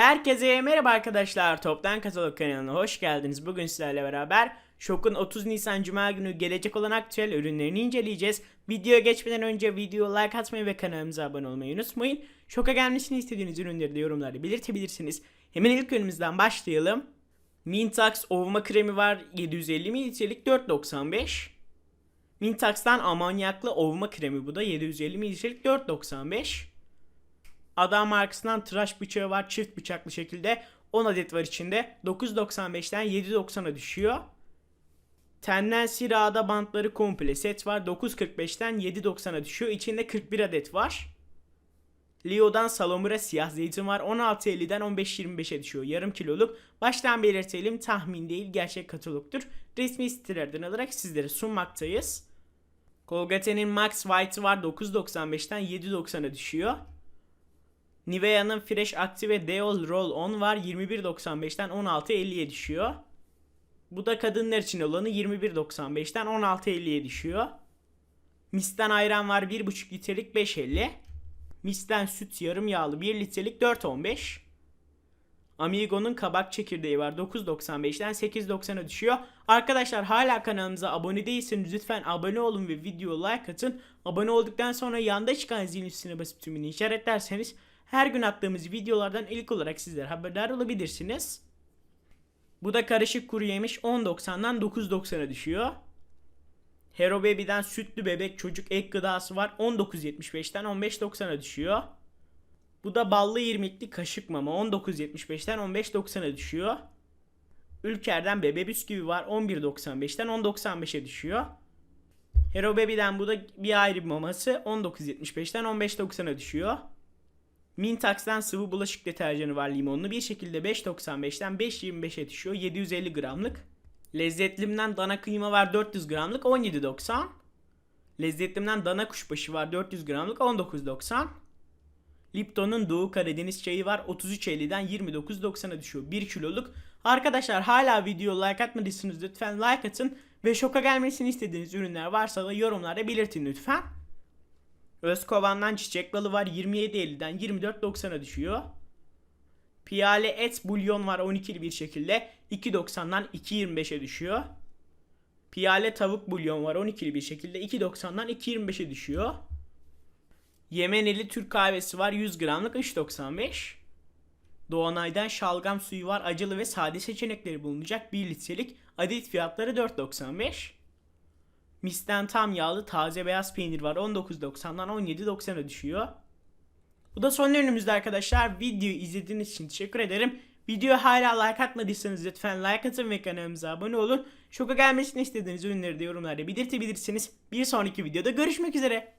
Herkese merhaba arkadaşlar. Toptan Katalog kanalına hoş geldiniz. Bugün sizlerle beraber Şok'un 30 Nisan Cuma günü gelecek olan aktüel ürünlerini inceleyeceğiz. Videoya geçmeden önce video like atmayı ve kanalımıza abone olmayı unutmayın. Şok'a gelmesini istediğiniz ürünleri de yorumlarda belirtebilirsiniz. Hemen ilk ürünümüzden başlayalım. Mintax ovma kremi var 750 mililitrelik 4.95. Mintax'tan amonyaklı ovma kremi bu da 750 mililitrelik 4.95. Adam markasından tıraş bıçağı var çift bıçaklı şekilde 10 adet var içinde 9.95'ten 7.90'a düşüyor. Tenden sirada bantları komple set var 9.45'ten 7.90'a düşüyor içinde 41 adet var. Leo'dan Salomura siyah zeytin var 16.50'den 15.25'e düşüyor yarım kiloluk. Baştan belirtelim tahmin değil gerçek katalogdur. Resmi sitelerden alarak sizlere sunmaktayız. Colgate'nin Max White'ı var 9.95'ten 7.90'a düşüyor. Nivea'nın Fresh Active Deol Roll On var 21.95'ten 16.50'ye düşüyor. Bu da kadınlar için olanı 21.95'ten 16.50'ye düşüyor. Mist'ten ayran var 1.5 litrelik 5.50. Mist'ten süt yarım yağlı 1 litrelik 4.15. Amigo'nun kabak çekirdeği var 9.95'ten 8.90'a düşüyor. Arkadaşlar hala kanalımıza abone değilseniz lütfen abone olun ve video like atın. Abone olduktan sonra yanda çıkan zilin üstüne basıp tümünü işaretlerseniz her gün attığımız videolardan ilk olarak sizler haberdar olabilirsiniz. Bu da karışık kuru yemiş 10.90'dan 9.90'a düşüyor. Hero Baby'den sütlü bebek çocuk ek gıdası var 19.75'ten 15.90'a düşüyor. Bu da ballı irmikli kaşık mama 19.75'ten 15.90'a düşüyor. Ülker'den bebe bisküvi var 11.95'ten 10.95'e düşüyor. Hero Baby'den bu da bir ayrı maması 19.75'ten 15.90'a düşüyor. Mintax'tan sıvı bulaşık deterjanı var limonlu bir şekilde 5.95'ten 5.25'e düşüyor 750 gramlık. Lezzetlimden dana kıyma var 400 gramlık 17.90. Lezzetlimden dana kuşbaşı var 400 gramlık 19.90. Lipton'un Doğu Karadeniz çayı var 33.50'den 29.90'a düşüyor 1 kiloluk. Arkadaşlar hala video like atmadıysanız lütfen like atın ve şoka gelmesini istediğiniz ürünler varsa da yorumlarda belirtin lütfen. Özkovan'dan çiçek balı var 27.50'den 24.90'a düşüyor. Piyale et bulyon var 12'li bir şekilde 2.90'dan 2.25'e düşüyor. Piyale tavuk bulyon var 12'li bir şekilde 2.90'dan 2.25'e düşüyor. Yemeneli Türk kahvesi var 100 gramlık 3.95. Doğanay'dan şalgam suyu var acılı ve sade seçenekleri bulunacak 1 litrelik adet fiyatları 4.95. Misten tam yağlı taze beyaz peynir var 19.90'dan 17.90'a düşüyor. Bu da son ürünümüzde arkadaşlar. Videoyu izlediğiniz için teşekkür ederim. Videoya hala like atmadıysanız lütfen like atın ve kanalımıza abone olun. Şoka gelmesini istediğiniz ürünleri de yorumlarda belirtebilirsiniz. Bir sonraki videoda görüşmek üzere.